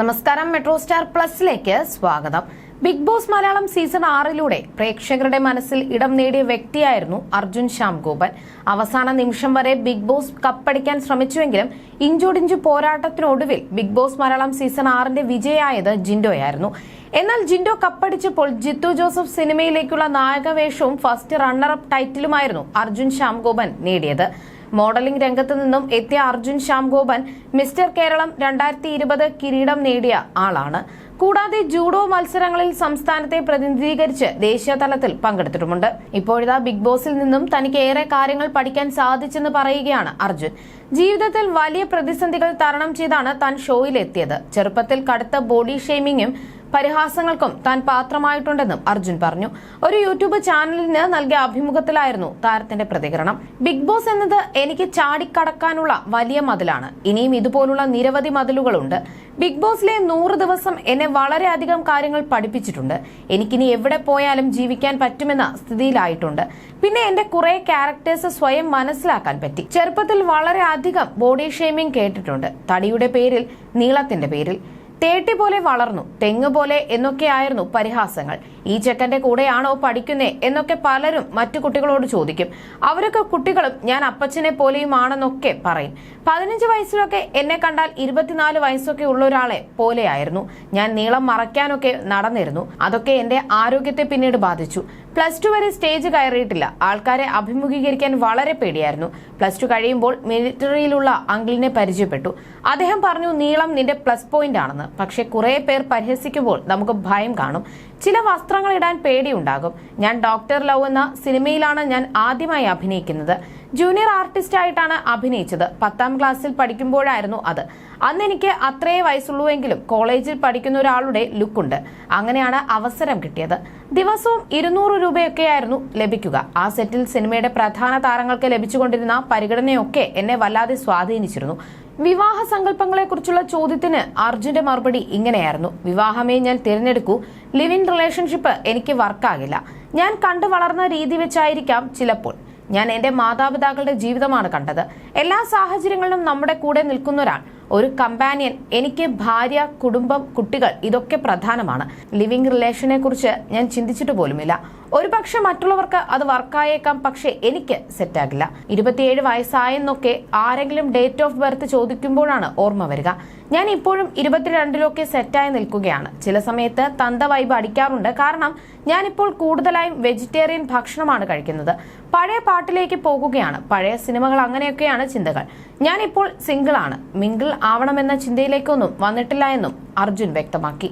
നമസ്കാരം metro star പ്ലസിലേക്ക് സ്വാഗതം. ബിഗ് ബോസ് മലയാളം സീസൺ ആറിലൂടെ പ്രേക്ഷകരുടെ മനസ്സിൽ ഇടം നേടിയ വ്യക്തിയായിരുന്നു അർജുൻ ശ്യാം ഗോപൻ അവസാന നിമിഷം വരെ ബിഗ് ബോസ് കപ്പടിക്കാൻ ശ്രമിച്ചുവെങ്കിലും ഇഞ്ചോടിഞ്ചു പോരാട്ടത്തിനൊടുവിൽ ബിഗ് ബോസ് മലയാളം സീസൺ ആറിന്റെ വിജയായത് ജിൻഡോയായിരുന്നു. എന്നാൽ ജിൻഡോ കപ്പടിച്ചപ്പോൾ ജിത്തു ജോസഫ് സിനിമയിലേക്കുള്ള നായകവേഷവും ഫസ്റ്റ് റണ്ണറപ്പ് ടൈറ്റിലുമായിരുന്നു അർജുൻ ശ്യാം ഗോപൻ നേടിയത്. മോഡലിംഗ് രംഗത്ത് നിന്നും എത്തിയ അർജുൻ ശ്യാം ഗോപൻ മിസ്റ്റർ കേരളം രണ്ടായിരത്തി ഇരുപത് കിരീടം നേടിയ ആളാണ്. കൂടാതെ ജൂഡോ മത്സരങ്ങളിൽ സംസ്ഥാനത്തെ പ്രതിനിധീകരിച്ച് ദേശീയ തലത്തിൽ പങ്കെടുത്തിട്ടുമുണ്ട്. ഇപ്പോഴിതാ ബിഗ് ബോസിൽ നിന്നും തനിക്ക് ഏറെ കാര്യങ്ങൾ പഠിക്കാൻ സാധിച്ചെന്ന് പറയുകയാണ് അർജുൻ. ജീവിതത്തിൽ വലിയ പ്രതിസന്ധികൾ തരണം ചെയ്താണ് താൻ ഷോയിലെത്തിയത്. ചെറുപ്പത്തിൽ കടുത്ത ബോഡി ഷെയ്മിങ്ങും പരിഹാസങ്ങൾക്കും താൻ പാത്രമായിട്ടുണ്ടെന്നും അർജുൻ പറഞ്ഞു. ഒരു യൂട്യൂബ് ചാനലിന് നൽകിയ അഭിമുഖത്തിലായിരുന്നു താരത്തിന്റെ പ്രതികരണം. ബിഗ് ബോസ് എന്നത് എനിക്ക് ചാടിക്കടക്കാനുള്ള വലിയ മതിലാണ്. ഇനിയും ഇതുപോലുള്ള നിരവധി മതിലുകളുണ്ട്. ബിഗ് ബോസിലെ നൂറ് ദിവസം എന്നെ വളരെയധികം കാര്യങ്ങൾ പഠിപ്പിച്ചിട്ടുണ്ട്. എനിക്കിനി എവിടെ പോയാലും ജീവിക്കാൻ പറ്റുമെന്ന സ്ഥിതിയിലായിട്ടുണ്ട്. പിന്നെ എന്റെ കുറെ ക്യാരക്ടേഴ്സ് സ്വയം മനസ്സിലാക്കാൻ പറ്റി. ചെറുപ്പത്തിൽ വളരെയധികം ബോഡി ഷേമിംഗ് കേട്ടിട്ടുണ്ട്. തടിയുടെ പേരിൽ നീളത്തിന്റെ പേരിൽ. തേട്ടി പോലെ വളർന്നു തെങ്ങ് പോലെ എന്നൊക്കെയായിരുന്നു പരിഹാസങ്ങൾ. ഈ ചെക്കന്റെ കൂടെയാണോ പഠിക്കുന്നേ എന്നൊക്കെ പലരും മറ്റു കുട്ടികളോട് ചോദിക്കും. അവരൊക്കെ കുട്ടികളും ഞാൻ അപ്പച്ചനെ പോലെയുമാണെന്നൊക്കെ പറയും. പതിനഞ്ച് വയസ്സിലൊക്കെ എന്നെ കണ്ടാൽ ഇരുപത്തിനാല് വയസ്സൊക്കെ ഉള്ള ഒരാളെ പോലെയായിരുന്നു. ഞാൻ നീളം മറയ്ക്കാനൊക്കെ നടന്നിരുന്നു. അതൊക്കെ എന്റെ ആരോഗ്യത്തെ പിന്നീട് ബാധിച്ചു. പ്ലസ് ടു വരെ സ്റ്റേജ് കയറിയിട്ടില്ല. ആൾക്കാരെ അഭിമുഖീകരിക്കാൻ വളരെ പേടിയായിരുന്നു. പ്ലസ് ടു കഴിയുമ്പോൾ മിലിറ്ററിയിലുള്ള അങ്കിളിനെ പരിചയപ്പെട്ടു. അദ്ദേഹം പറഞ്ഞു നീളം നിന്റെ പ്ലസ് പോയിന്റ് ആണെന്ന് പക്ഷെ കുറെ പേർ പരിഹസിക്കുമ്പോൾ നമുക്ക് ഭയം കാണും. ചില വസ്ത്രങ്ങൾ ഇടാൻ പേടിയുണ്ടാകും. ഞാൻ ഡോക്ടർ ലവ് എന്ന സിനിമയിലാണ് ഞാൻ ആദ്യമായി അഭിനയിക്കുന്നത്. ജൂനിയർ ആർട്ടിസ്റ്റ് ആയിട്ടാണ് അഭിനയിച്ചത്. പത്താം ക്ലാസ്സിൽ പഠിക്കുമ്പോഴായിരുന്നു അത്. അന്ന് എനിക്ക് അത്രേ വയസ്സുള്ളൂവെങ്കിലും കോളേജിൽ പഠിക്കുന്ന ഒരാളുടെ ലുക്കുണ്ട്. അങ്ങനെയാണ് അവസരം കിട്ടിയത്. ദിവസവും ഇരുന്നൂറ് രൂപയൊക്കെയായിരുന്നു ലഭിക്കുക. ആ സെറ്റിൽ സിനിമയുടെ പ്രധാന താരങ്ങൾക്ക് ലഭിച്ചുകൊണ്ടിരുന്ന പരിഗണനയൊക്കെ എന്നെ വല്ലാതെ സ്വാധീനിച്ചിരുന്നു. വിവാഹ സങ്കല്പങ്ങളെക്കുറിച്ചുള്ള ചോദ്യത്തിന് അർജുന്റെ മറുപടി ഇങ്ങനെയായിരുന്നു. വിവാഹമേ ഞാൻ തിരഞ്ഞെടുക്കൂ. ലിവ് ഇൻ റിലേഷൻഷിപ്പ് എനിക്ക് വർക്കാകില്ല. ഞാൻ കണ്ടു വളർന്ന രീതി വെച്ചായിരിക്കാം ചിലപ്പോൾ. ഞാൻ എന്റെ മാതാപിതാക്കളുടെ ജീവിതമാണ് കണ്ടത്. എല്ലാ സാഹചര്യങ്ങളിലും നമ്മുടെ കൂടെ നിൽക്കുന്ന ഒരാൾ ഒരു കമ്പാനിയൻ എനിക്ക് ഭാര്യ കുടുംബം കുട്ടികൾ ഇതൊക്കെ പ്രധാനമാണ്. ലിവിംഗ് റിലേഷനെ കുറിച്ച് ഞാൻ ചിന്തിച്ചിട്ട് പോലുമില്ല. ഒരുപക്ഷെ മറ്റുള്ളവർക്ക് അത് വർക്കായേക്കാം പക്ഷെ എനിക്ക് സെറ്റാകില്ല. ഇരുപത്തിയേഴ് വയസ്സായെന്നൊക്കെ ആരെങ്കിലും ഡേറ്റ് ഓഫ് ബർത്ത് ചോദിക്കുമ്പോഴാണ് ഓർമ്മ വരിക. ഞാൻ ഇപ്പോഴും ഇരുപത്തിരണ്ടിലൊക്കെ സെറ്റായി നിൽക്കുകയാണ്. ചില സമയത്ത് തന്ത വൈബ് അടിക്കാറുണ്ട്. കാരണം ഞാനിപ്പോൾ കൂടുതലായും വെജിറ്റേറിയൻ ഭക്ഷണമാണ് കഴിക്കുന്നത്. പഴയ പാട്ടിലേക്ക് പോകുകയാണ്. പഴയ സിനിമകൾ അങ്ങനെയൊക്കെയാണ് ചിന്തകൾ. ഞാനിപ്പോൾ സിംഗിൾ ആണ്. മിങ്കിൾ ആവണമെന്ന ചിന്തയിലേക്കൊന്നും വന്നിട്ടില്ല എന്നും അർജുൻ വ്യക്തമാക്കി.